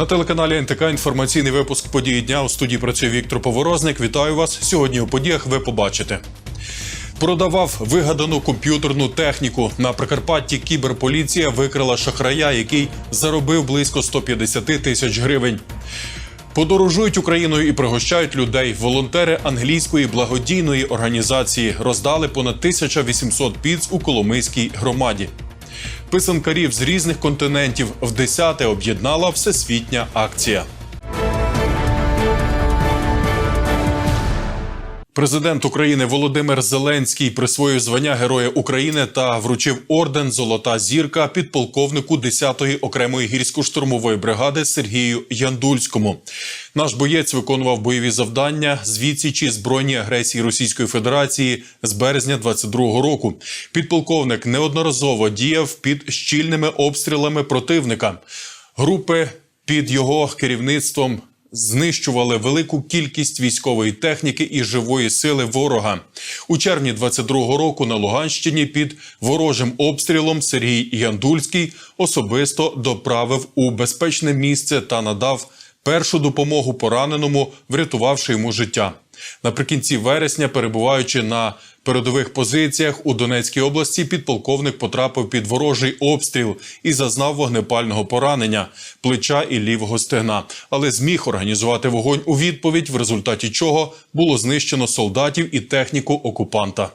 На телеканалі НТК інформаційний випуск події дня у студії працює Віктор Поворозник. Вітаю вас. Сьогодні у подіях ви побачите. Продавав вигадану комп'ютерну техніку. На Прикарпатті кіберполіція викрила шахрая, який заробив близько 150 тисяч гривень. Подорожують Україною і пригощають людей. Волонтери англійської благодійної організації роздали понад 1800 піц у Коломийській громаді. Писанкарів з різних континентів в десяте об'єднала всесвітня акція. Президент України Володимир Зеленський присвоїв звання Героя України та вручив орден Золота зірка підполковнику 10-ї окремої гірсько-штурмової бригади Сергію Яндульському. Наш боєць виконував бойові завдання з відсічі збройній агресії Російської Федерації з березня 22-го року. Підполковник неодноразово діяв під щільними обстрілами противника. Групи під його керівництвом знищували велику кількість військової техніки і живої сили ворога. У червні 22-го року на Луганщині під ворожим обстрілом Сергій Яндульський особисто доправив у безпечне місце та надав першу допомогу пораненому, врятувавши йому життя. Наприкінці вересня, перебуваючи на передових позиціях у Донецькій області, підполковник потрапив під ворожий обстріл і зазнав вогнепального поранення плеча і лівого стегна, але зміг організувати вогонь у відповідь, в результаті чого було знищено солдатів і техніку окупанта.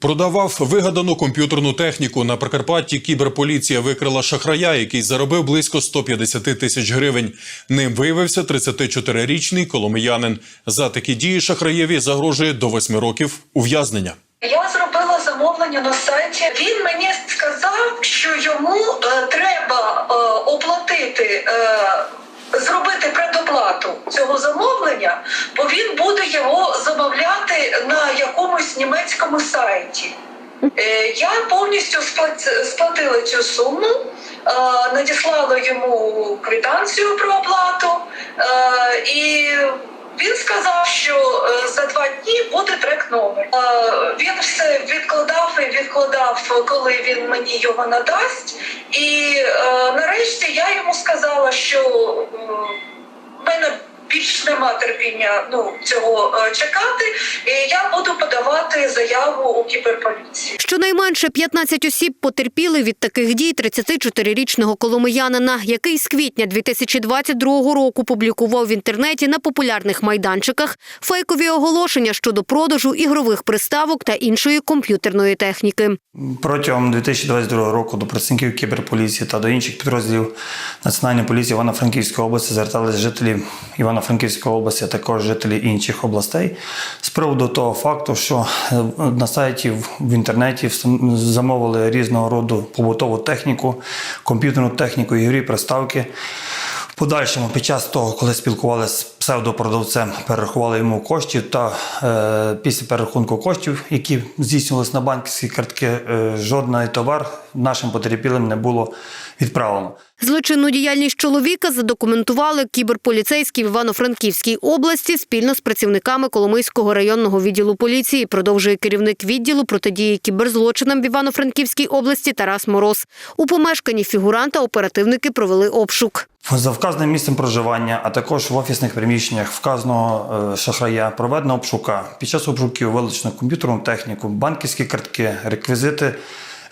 Продавав вигадану комп'ютерну техніку на Прикарпатті. Кіберполіція викрила шахрая, який заробив близько 150 тисяч гривень. Ним виявився 34-річний коломиянин. За такі дії шахраєві загрожує до 8 років ув'язнення. Я зробила замовлення на сайті. Він мені сказав, що йому е, треба е, оплатити. Е, Зробити предоплату цього замовлення, бо він буде його замовляти на якомусь німецькому сайті. Е, Я повністю сплатила цю суму, е, надіслала йому квитанцію про оплату, е, і він сказав, що за два дні буде трек номер. Він все відкладав відкладав, коли він мені його надасть. І е, нарешті я йому сказала, що е, в мене більш нема терпіння ну, цього е, чекати, і я буду подавати заяву у кіберполіцію. Щонайменше 15 осіб потерпіли від таких дій 34-річного коломиянина, який з квітня 2022 року публікував в інтернеті на популярних майданчиках фейкові оголошення щодо продажу ігрових приставок та іншої комп'ютерної техніки. Протягом 2022 року до працівників кіберполіції та до інших підрозділів Національної поліції Івано-Франківської області зверталися жителі Івано-Франківської області, а також жителі інших областей з приводу того факту, що е, на сайті в- інтернеті замовили різного роду побутову техніку, комп'ютерну техніку, ігрові приставки. В подальшому, під час того, коли спілкувалися з псевдопродавцем, перерахували йому коштів, та е, після перерахунку коштів, які здійснювалися на банківські картки, е, жодний товар нашим потерпілим не було відправлено. Злочинну діяльність чоловіка задокументували кіберполіцейські в Івано-Франківській області спільно з працівниками Коломийського районного відділу поліції. Продовжує керівник відділу протидії кіберзлочинам в Івано-Франківській області Тарас Мороз. У помешканні фігуранта оперативники провели обшук. За вказаним місцем проживання, а також в офісних приміщеннях вказаного е, шахрая проведено обшука. Під час обшуків вилучено комп'ютерну техніку, банківські картки, реквізити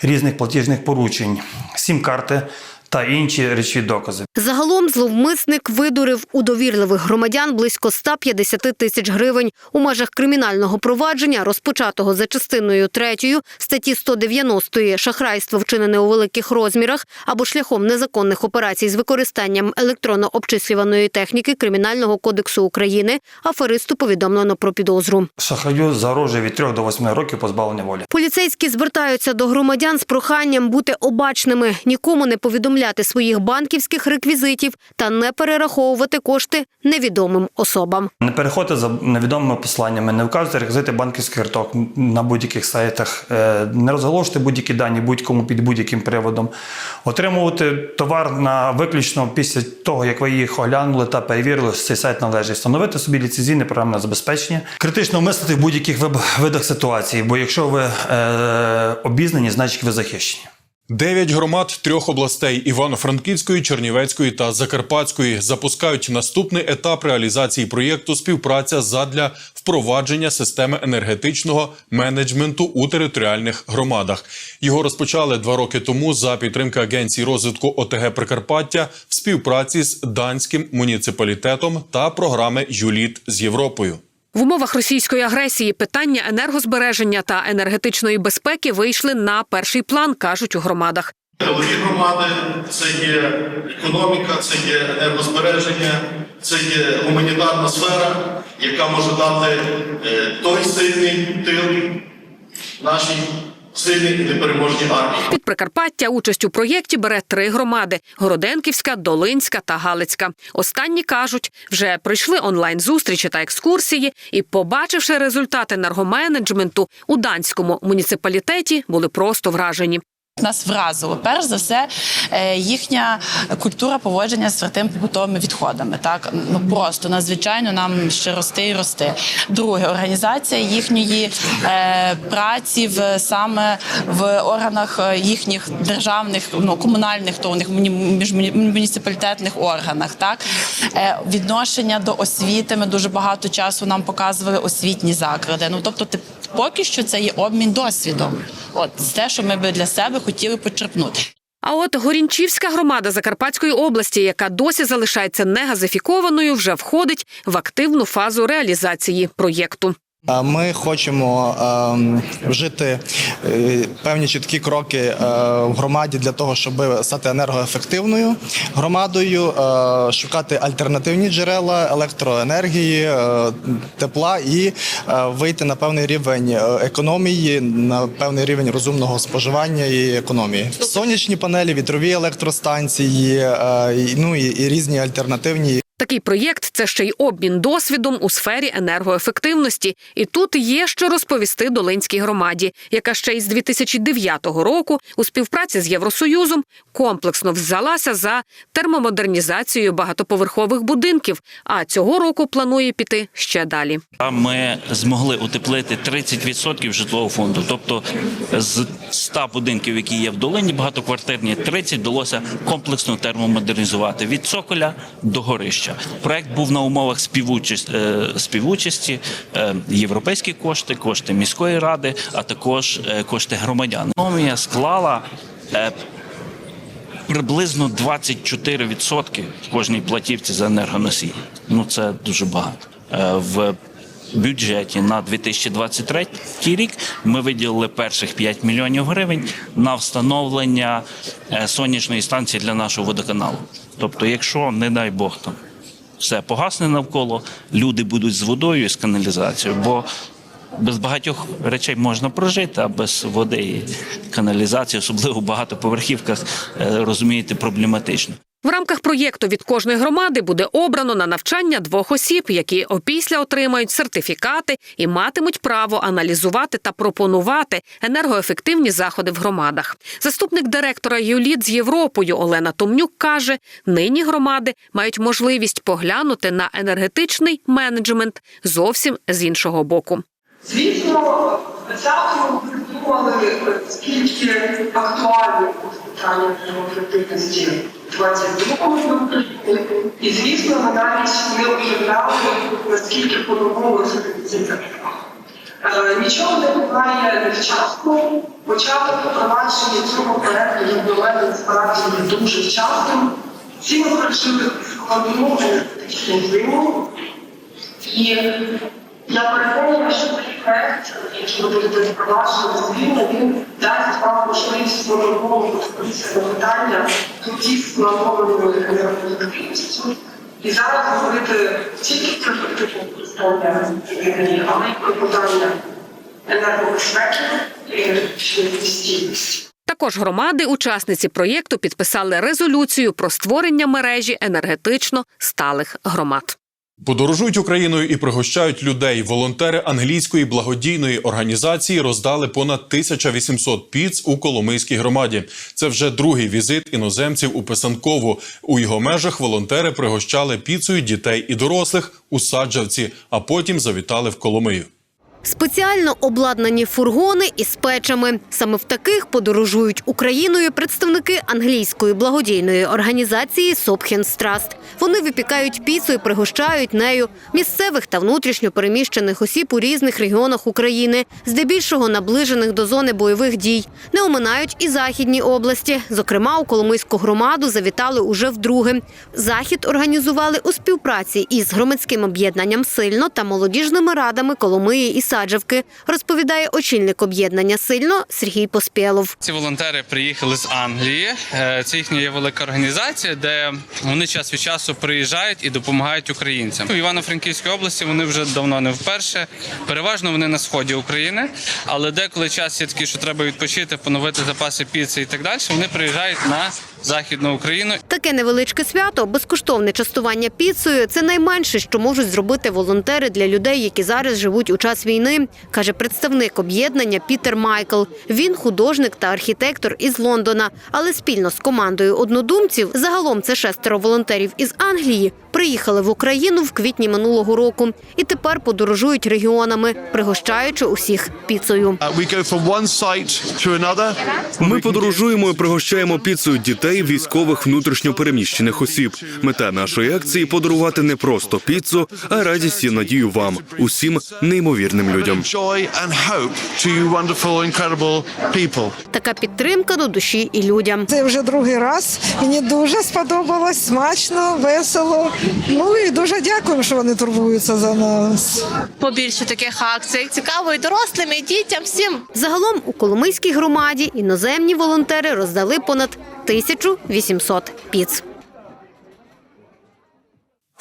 різних платіжних поручень, сім карти та інші речові докази. Загалом зловмисник видурив у довірливих громадян близько 150 тисяч гривень у межах кримінального провадження, розпочатого за частиною 3 статті 190 шахрайство вчинене у великих розмірах або шляхом незаконних операцій з використанням електронно обчислюваної техніки Кримінального кодексу України. Аферисту повідомлено про підозру. Шахраю загрожує від 3 до 8 років позбавлення волі. Поліцейські звертаються до громадян з проханням бути обачними, нікому не повідомляти своїх банківських реквізитів та не перераховувати кошти невідомим особам. Не переходьте за невідомими посланнями, не вказуйте реквізити банківських карток на будь-яких сайтах, е, не розголошуйте будь-які дані будь-кому під будь-яким приводом. Отримувати товар на виключно після того, як ви їх оглянули та перевірили, що цей сайт належить. Встановити собі ліцензійне програмне забезпечення. Критично мислити в будь-яких видах ситуації, бо якщо ви е, обізнані, значить ви захищені. Дев'ять громад трьох областей Івано-Франківської, Чернівецької та Закарпатської запускають наступний етап реалізації проєкту співпраця задля впровадження системи енергетичного менеджменту у територіальних громадах. Його розпочали два роки тому за підтримки Агенції розвитку ОТГ Прикарпаття в співпраці з данським муніципалітетом та програми ЮЛІТ з Європою. В умовах російської агресії питання енергозбереження та енергетичної безпеки вийшли на перший план, кажуть у громадах. Тилові громади це є економіка, це є енергозбереження, це є гуманітарна сфера, яка може дати е, той сильний тил нашій сильній і непереможній армії. Під Прикарпаття участь у проєкті бере три громади: Городенківська, Долинська та Галицька. Останні кажуть, вже пройшли онлайн зустрічі та екскурсії, і, побачивши результати енергоменеджменту у данському муніципалітеті, були просто вражені. Нас вразило перш за все е, їхня культура поводження з твердими побутовими відходами. Так ну просто надзвичайно нам ще рости і рости. Друге, організація їхньої е, праці в саме в органах е, їхніх державних, ну комунальних, то у них муні- муніципалітетних органах. Так е, відношення до освіти. Ми дуже багато часу нам показували освітні заклади. Ну тобто, поки що це є обмін досвідом. От те, що ми би для себе хотіли почерпнути. А от Горінчівська громада Закарпатської області, яка досі залишається негазифікованою, вже входить в активну фазу реалізації проєкту. Ми хочемо ем, вжити е, певні чіткі кроки е, в громаді для того, щоб стати енергоефективною громадою, е, шукати альтернативні джерела електроенергії, е, тепла і е, вийти на певний рівень е, економії, на певний рівень розумного споживання і економії. Сонячні панелі, вітрові електростанції, е, ну і, і різні альтернативні Такий проєкт це ще й обмін досвідом у сфері енергоефективності. І тут є що розповісти Долинській громаді, яка ще із 2009 року у співпраці з Євросоюзом комплексно взялася за термомодернізацією багатоповерхових будинків. А цього року планує піти ще далі. Ми змогли утеплити 30% житлового фонду. Тобто з 100 будинків, які є в долині, багатоквартирні, 30 вдалося комплексно термомодернізувати від цоколя до горища. Проект був на умовах співучасті, співучасті е, європейські кошти, кошти міської ради, а також е, кошти громадян. Економія склала. е, Приблизно 24% в кожній платівці за енергоносій. Ну це дуже багато. Е, В бюджеті на 2023 рік ми виділили перших 5 мільйонів гривень на встановлення е, сонячної станції для нашого водоканалу. Тобто, якщо, не дай Бог, там все погасне навколо, люди будуть з водою і з каналізацією, бо без багатьох речей можна прожити, а без води і каналізації, особливо в багатоповерхівках, е, розумієте, проблематично. В рамках проєкту від кожної громади буде обрано на навчання двох осіб, які опісля отримають сертифікати і матимуть право аналізувати та пропонувати енергоефективні заходи в громадах. Заступник директора ЮЛІТ з Європою Олена Томнюк каже: нині громади мають можливість поглянути на енергетичний менеджмент зовсім з іншого боку. Звісно, ми скільки актуальних питання енергоефективності 22-му. І, звісно, ми навіть не уявляли, наскільки по-новому це Е, Нічого не буває невчасно. Початок впровадження цього проекту, на справді є дуже вчасним. Всі ми пройшли складну енергетичну зиму. Я переконана, що цей проект, який ви будете впроваджувати спільно, він дасть вам можливість по-новому подивитися на питання тоді спланованою енергоефективністю. І зараз говорити тільки про ефективне використання але й про питання енергобезпеки і стійкості. Також громади, учасниці проєкту, підписали резолюцію про створення мережі енергетично сталих громад. Подорожують Україною і пригощають людей. Волонтери англійської благодійної організації роздали понад 1800 піц у Коломийській громаді. Це вже другий візит іноземців у Писанкову. У його межах волонтери пригощали піцею дітей і дорослих у Саджавці, а потім завітали в Коломию. Спеціально обладнані фургони із печами. Саме в таких подорожують Україною представники англійської благодійної організації Сопхенс Траст. Вони випікають піцу і пригощають нею місцевих та внутрішньо переміщених осіб у різних регіонах України, здебільшого наближених до зони бойових дій. Не оминають і західні області. Зокрема, у Коломийську громаду завітали уже вдруге. Захід організували у співпраці із громадським об'єднанням Сильно та молодіжними радами Коломиї і Саджавки, розповідає очільник об'єднання Сильно Сергій Поспєлов. Ці волонтери приїхали з Англії. Е, Це їхня є велика організація, де вони час від часу приїжджають і допомагають українцям. В Івано-Франківській області вони вже давно не вперше. Переважно вони на сході України, але деколи час є такий, що треба відпочити, поновити запаси піци і так далі. Вони приїжджають на західну Україну. Таке невеличке свято, безкоштовне частування піцею це найменше, що можуть зробити волонтери для людей, які зараз живуть у час війни, каже представник об'єднання Пітер Майкл. Він художник та архітектор із Лондона, але спільно з командою однодумців, загалом це шестеро волонтерів із Англії, приїхали в Україну в квітні минулого року і тепер подорожують регіонами, пригощаючи усіх піцею. Ми подорожуємо і пригощаємо піцею дітей, військових, внутрішньо переміщених осіб. Мета нашої акції подарувати не просто піцу, а радість і надію вам, усім неймовірним людям. Така підтримка до душі і людям. Це вже другий раз. Мені дуже сподобалось, смачно, весело. Ну і дуже дякуємо, що вони турбуються за нас. Побільше таких акцій. Цікаво і дорослим, і дітям, всім. Загалом у Коломийській громаді іноземні волонтери роздали понад 1800 піц.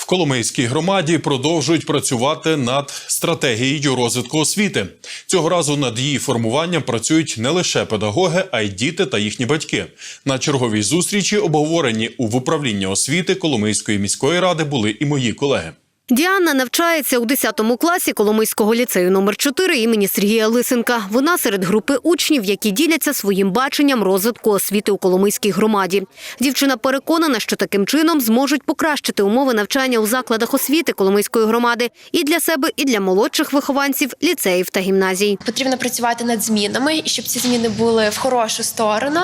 Коломийській громаді продовжують працювати над стратегією розвитку освіти. Цього разу над її формуванням працюють не лише педагоги, а й діти та їхні батьки. На черговій зустрічі, обговорені у управлінні освіти Коломийської міської ради, були і мої колеги. Діана навчається у 10 класі Коломийського ліцею номер 4 імені Сергія Лисенка. Вона серед групи учнів, які діляться своїм баченням розвитку освіти у Коломийській громаді. Дівчина переконана, що таким чином зможуть покращити умови навчання у закладах освіти Коломийської громади і для себе, і для молодших вихованців ліцеїв та гімназій. Потрібно працювати над змінами, щоб ці зміни були в хорошу сторону.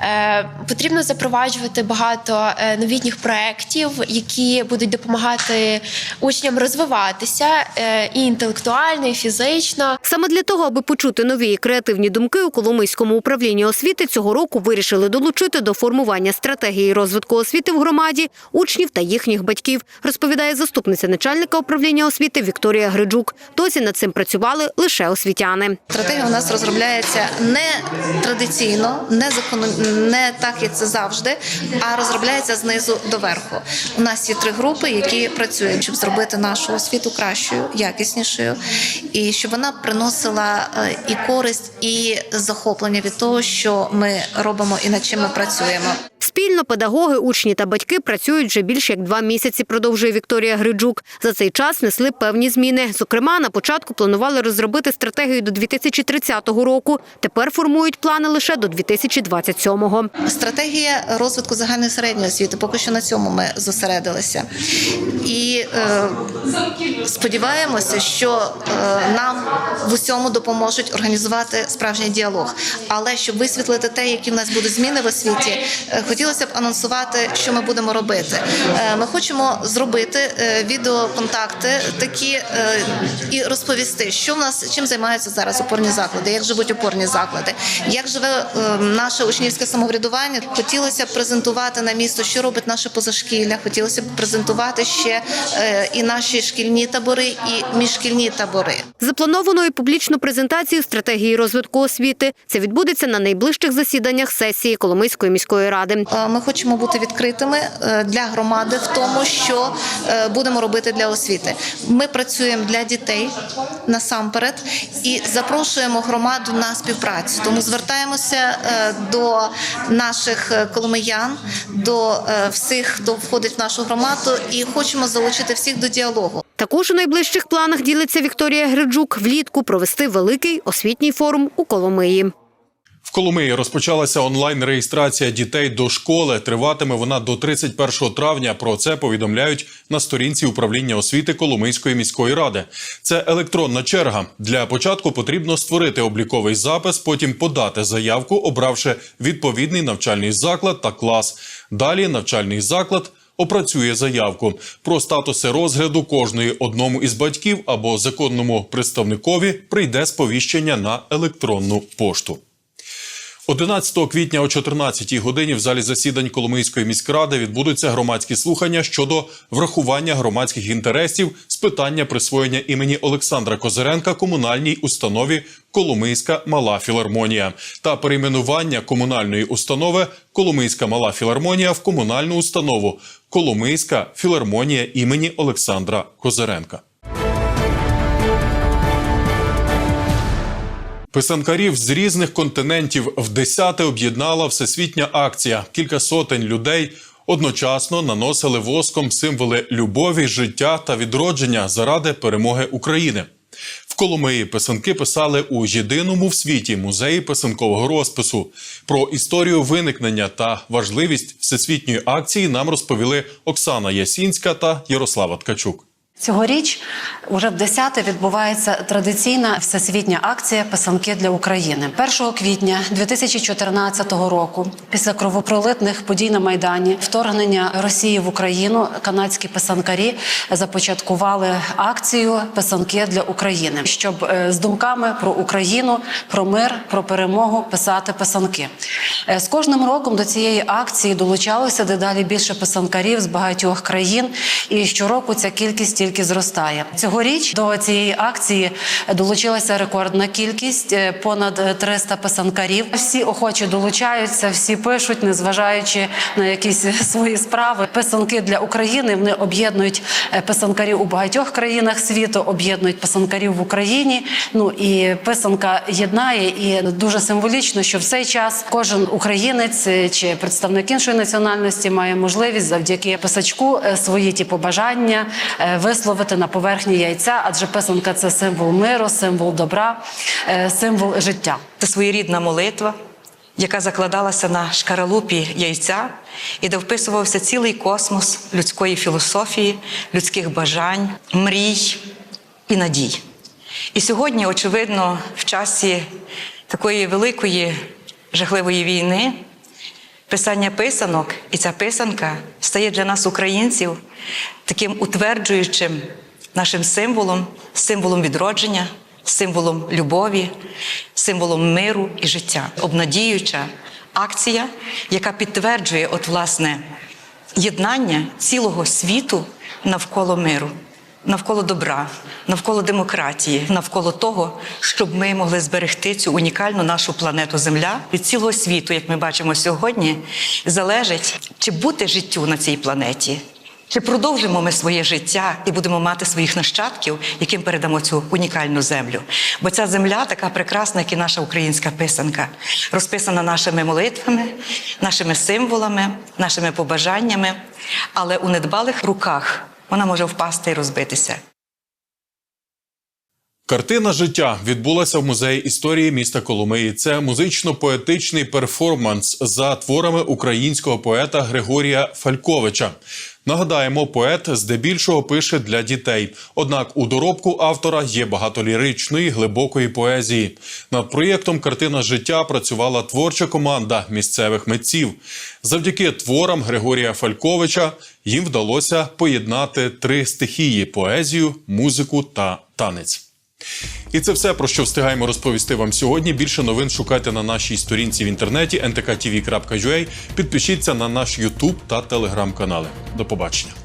Е, потрібно запроваджувати багато е, новітніх проєктів, які будуть допомагати учням розвиватися е, і інтелектуально, і фізично. Саме для того, аби почути нові і креативні думки у Коломийському управлінні освіти цього року вирішили долучити до формування стратегії розвитку освіти в громаді учнів та їхніх батьків, розповідає заступниця начальника управління освіти Вікторія Гриджук. Досі над цим працювали лише освітяни. Стратегія у нас розробляється не традиційно, не закону, не так, як це завжди, а розробляється знизу до верху. У нас є три групи, які працюють, щоб зробити нашу освіту кращою, якіснішою, і щоб вона приносила е, і користь, і захоплення від того, що ми робимо і над чим ми працюємо. Спільно педагоги, учні та батьки працюють вже більше як два місяці. Продовжує Вікторія Гриджук. За цей час несли певні зміни. Зокрема, на початку планували розробити стратегію до 2030 року. Тепер формують плани лише до 2027-го. Стратегія розвитку загальної середньої освіти. Поки що на цьому ми зосередилися. І е, сподіваємося, що е, нам в усьому допоможуть організувати справжній діалог. Але щоб висвітлити те, які в нас будуть зміни в освіті, е, хотіла хотілося б анонсувати, що ми будемо робити. Е, Ми хочемо зробити е, відеоконтакти такі е, і розповісти, що в нас чим займаються зараз опорні заклади, як живуть опорні заклади, як живе наше учнівське самоврядування. Хотілося б презентувати на місто, що робить наше позашкілля. Хотілося б презентувати ще і наші шкільні табори, і міжшкільні табори. Заплановано і публічну презентацію стратегії розвитку освіти. Це відбудеться на найближчих засіданнях сесії Коломийської міської ради. Е, Ми хочемо бути відкритими е, для громади в тому, що е, будемо робити для освіти. Ми працюємо для дітей насамперед і запрошуємо громаду на співпрацю. Тому звертаємося до наших коломиян, до всіх, хто входить в нашу громаду, і хочемо залучити всіх до діалогу. Також у найближчих планах ділиться Вікторія Гриджук влітку провести великий освітній форум у Коломиї. Коломиї розпочалася онлайн-реєстрація дітей до школи. Триватиме вона до 31 травня. Про це повідомляють на сторінці управління освіти Коломийської міської ради. Це електронна черга. Для початку потрібно створити обліковий запис, потім подати заявку, обравши відповідний навчальний заклад та клас. Далі навчальний заклад. Опрацює заявку про статуси розгляду кожної одному із батьків або законному представникові прийде сповіщення на електронну пошту. 11 квітня о 14 годині в залі засідань Коломийської міськради відбудуться громадські слухання щодо врахування громадських інтересів з питання присвоєння імені Олександра Козиренка комунальній установі Коломийська мала філармонія та перейменування комунальної установи Коломийська мала філармонія в комунальну установу Коломийська філармонія імені Олександра Козиренка. Писанкарів з різних континентів в десяте об'єднала всесвітня акція. Кілька сотень людей одночасно наносили воском символи любові, життя та відродження заради перемоги України. В Коломиї писанки писали у єдиному в світі музеї писанкового розпису. Про історію виникнення та важливість всесвітньої акції нам розповіли Оксана Ясінська та Ярослава Ткачук. Цьогоріч уже в 10-те відбувається традиційна всесвітня акція Писанки для України. 1 квітня 2014 року, після кровопролитних подій на майдані, вторгнення Росії в Україну, канадські писанкарі започаткували акцію Писанки для України, щоб е, з думками про Україну, про мир, про перемогу писати писанки. Е, З кожним роком до цієї акції долучалося дедалі більше писанкарів з багатьох країн, і щороку ця кількість тільки зростає. Цьогоріч до цієї акції долучилася рекордна кількість е, понад 300 писанкарів. Всі охочі долучаються, всі пишуть, незважаючи на якісь свої справи. Писанки для України вони об'єднують е, писанкарів у багатьох країнах світу, об'єднують писанкарів в Україні. Ну і писанка єднає, і дуже символічно, що в цей час кожен українець е, чи представник іншої національності має можливість завдяки писачку свої ті побажання е, висловити на поверхні яйця, адже писанка це символ миру, символ добра, е, символ життя. Це своєрідна молитва, яка закладалася на шкаралупі яйця, і де вписувався цілий космос людської філософії, людських бажань, мрій і надій. І сьогодні, очевидно, в часі такої великої жахливої війни, писання писанок і ця писанка стає для нас, українців, таким утверджуючим нашим символом, символом відродження, символом любові, символом миру і життя. Обнадіюча акція, яка підтверджує, от, власне, єднання цілого світу навколо миру. Навколо добра, навколо демократії, навколо того, щоб ми могли зберегти цю унікальну нашу планету Земля від цілого світу, як ми бачимо сьогодні, залежить, чи бути життю на цій планеті, чи продовжимо ми своє життя і будемо мати своїх нащадків, яким передамо цю унікальну землю. Бо ця земля така прекрасна, як і наша українська писанка, розписана нашими молитвами, нашими символами, нашими побажаннями, але у недбалих руках вона може впасти і розбитися. Картина життя відбулася в музеї історії міста Коломиї. Це музично-поетичний перформанс за творами українського поета Григорія Фальковича. Нагадаємо, поет здебільшого пише для дітей. Однак у доробку автора є багато ліричної, глибокої поезії. Над проєктом Картина життя працювала творча команда місцевих митців. Завдяки творам Григорія Фальковича їм вдалося поєднати три стихії: поезію, музику та танець. І це все про що встигаємо розповісти вам сьогодні. Більше новин шукайте на нашій сторінці в інтернеті ntktv.ua. Підпишіться на наш YouTube та телеграм-канали. До побачення.